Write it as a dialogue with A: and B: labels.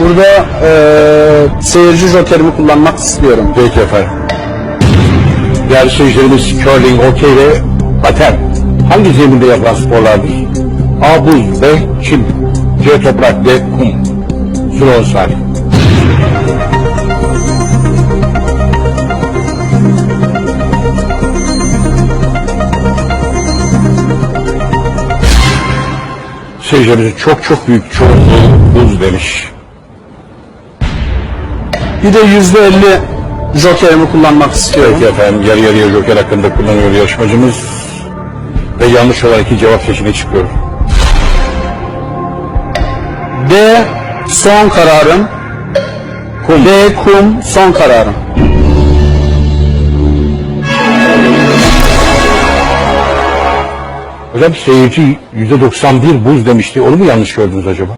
A: Burada eee seyirci jokerimi kullanmak istiyorum.
B: Peki efendim. Değerli seyircilerimiz curling, okey ve paten hangi zeminde yapılan sporlardır? A. Buz B. Çim C. Toprak D. Kum 10 saniye. Seyircilerimizin çok çok büyük çoğunluğu buz demiş.
A: Bir de yüzde elli jokerimi kullanmak istiyorum.
B: Peki efendim yarı yarıya joker hakkında kullanıyor yarışmacımız. Ve yanlış olan iki cevap seçeneği çıkıyor.
A: D son kararım.
B: Kum.
A: D kum son kararım.
B: Hocam seyirci %91 buz demişti. Onu mu yanlış gördünüz acaba?